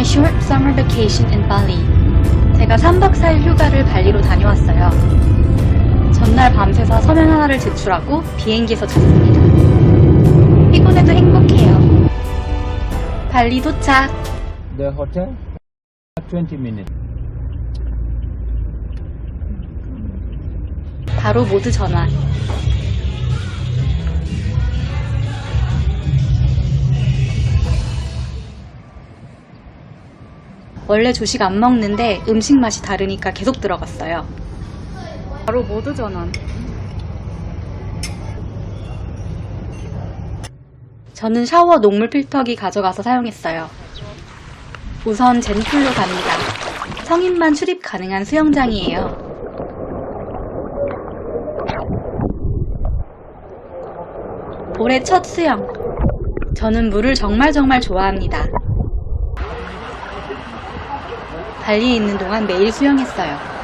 my short summer vacation in Bali. 제가 3박 4일 휴가를 발리로 다녀왔어요. 전날 밤새서 서면 하나를 제출하고 비행기에서 잤습니다. 피곤해도 행복해요. 발리 도착. The hotel? 20 minutes. 바로 모두 전화. 원래 조식 안 먹는데 음식 맛이 다르니까 계속 들어갔어요. 바로 모두 전환. 저는 샤워 녹물 필터기 가져가서 사용했어요. 우선 젠풀로 갑니다. 성인만 출입 가능한 수영장이에요. 올해 첫 수영. 저는 물을 정말 정말 좋아합니다. 발리에 있는 동안 매일 수영했어요.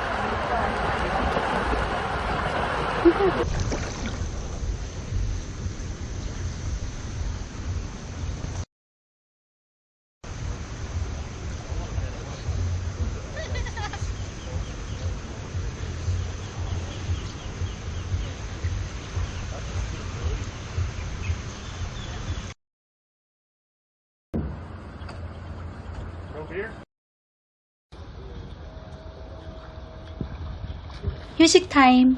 휴식 타임.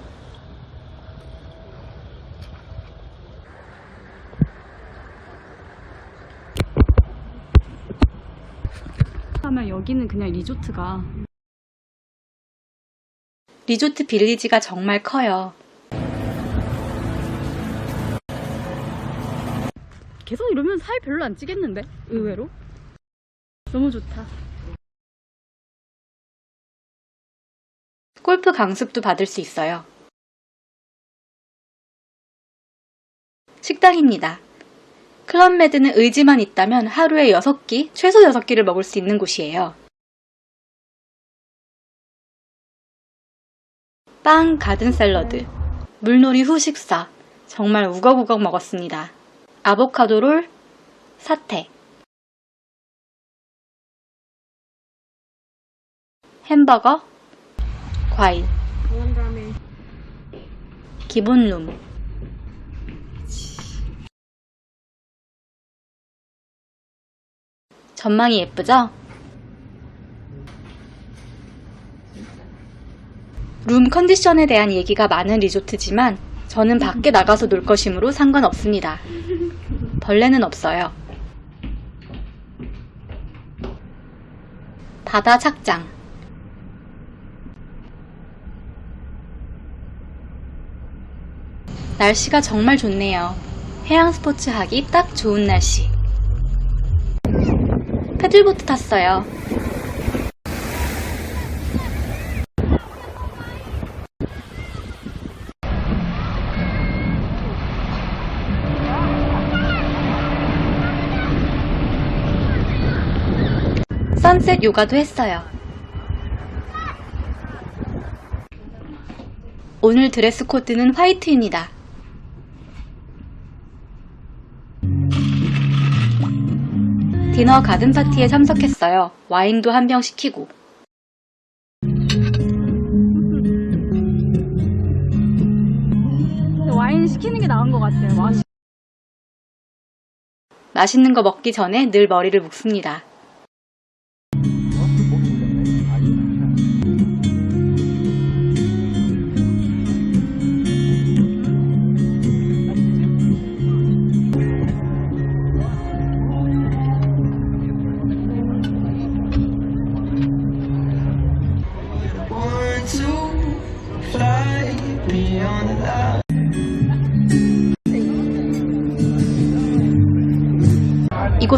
하면 여기는 그냥 리조트가 리조트 빌리지가 정말 커요. 계속 이러면 살 별로 안 찌겠는데? 의외로? 너무 좋다. 골프 강습도 받을 수 있어요. 식당입니다. 클럽메드는 의지만 있다면 하루에 6끼, 최소 6끼를 먹을 수 있는 곳이에요. 빵, 가든 샐러드, 물놀이 후 식사. 정말 우걱우걱 먹었습니다. 아보카도 롤, 사태. 햄버거, 과일. 기본 룸. 전망이 예쁘죠? 룸 컨디션에 대한 얘기가 많은 리조트지만 저는 밖에 나가서 놀 것이므로 상관없습니다. 벌레는 없어요. 바다 착장. 날씨가 정말 좋네요. 해양 스포츠 하기 딱 좋은 날씨. 패들보트 탔어요. 선셋 요가도 했어요. 오늘 드레스 코드는 화이트입니다. 디너 가든 파티에 참석했어요. 와인도 한 병 시키고. 와인 시키는 게 나은 것 같아요. 맛 맛있는 거 먹기 전에 늘 머리를 묶습니다.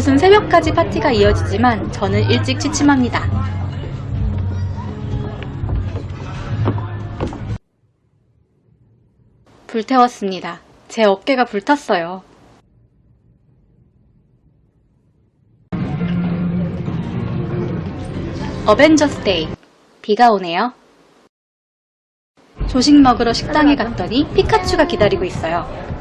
이곳은 새벽까지 파티가 이어지지만 저는 일찍 취침합니다. 불태웠습니다. 제 어깨가 불탔어요. 어벤져스 데이. 비가 오네요. 조식 먹으러 식당에 갔더니 피카츄가 기다리고 있어요.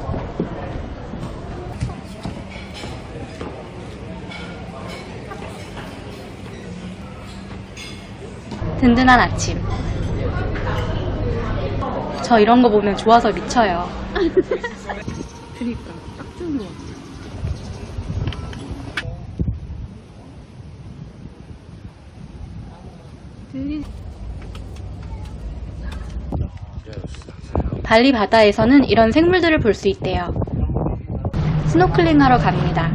든든한 아침. 저 이런 거 보면 좋아서 미쳐요. 그니까 딱 좋은 것 같아. 들리 발리 바다에서는 이런 생물들을 볼 수 있대요. 스노클링 하러 갑니다.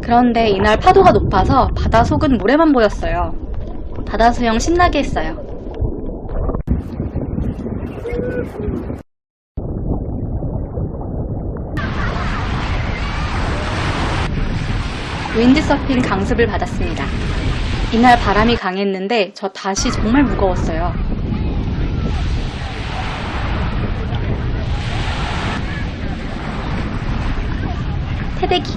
그런데 이날 파도가 높아서 바다 속은 모래만 보였어요. 바다 수영 신나게 했어요. 윈드서핑 강습을 받았습니다. 이날 바람이 강했는데 저 다시 정말 무거웠어요. 태대기.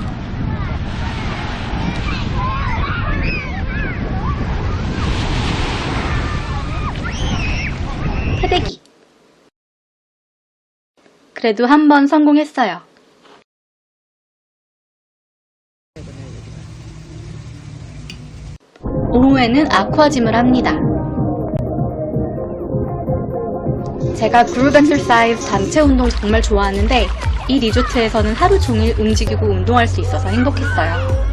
태대기. 그래도 한 번 성공했어요. 오후에는 아쿠아짐을 합니다. 제가 그룹 엑설사이즈 단체 운동 정말 좋아하는데 이 리조트에서는 하루 종일 움직이고 운동할 수 있어서 행복했어요.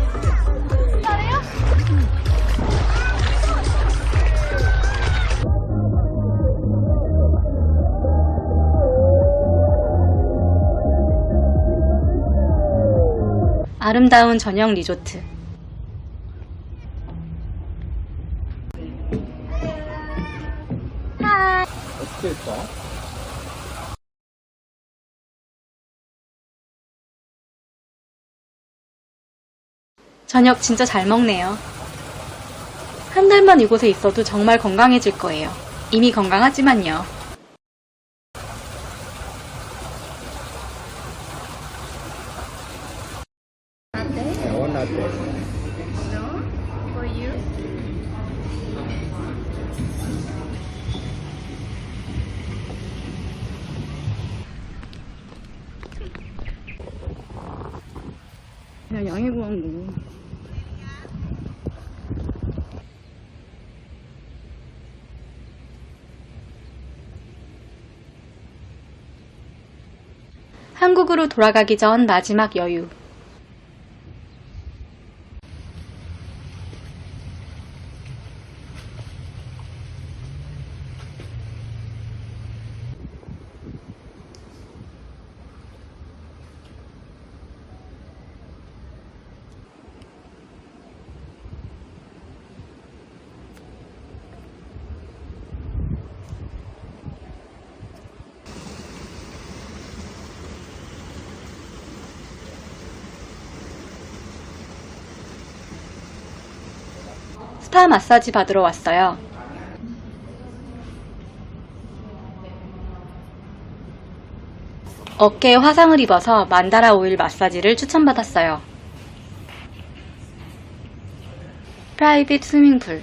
아름다운 저녁 리조트. 어떻게 했어? 저녁 진짜 잘 먹네요. 한 달만 이곳에 있어도 정말 건강해질 거예요. 이미 건강하지만요. 그냥 양해 구한 거. 한국으로 돌아가기 전 마지막 여유. 스파 마사지 받으러 왔어요. 어깨에 화상을 입어서 만다라 오일 마사지를 추천받았어요. 프라이빗 스wimming풀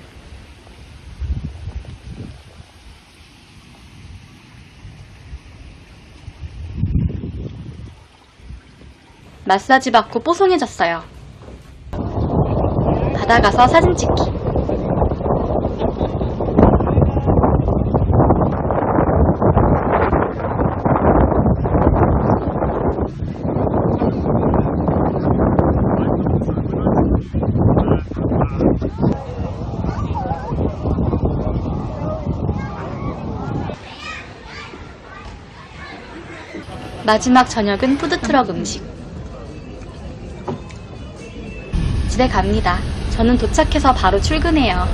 마사지 받고 뽀송해졌어요. 바다 가서 사진 찍기. 마지막 저녁은 푸드트럭 음식. 집에 갑니다. 저는 도착해서 바로 출근해요.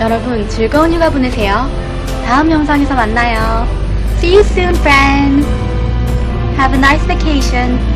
여러분 즐거운 휴가 보내세요. 다음 영상에서 만나요. See you soon, friends. Have a nice vacation.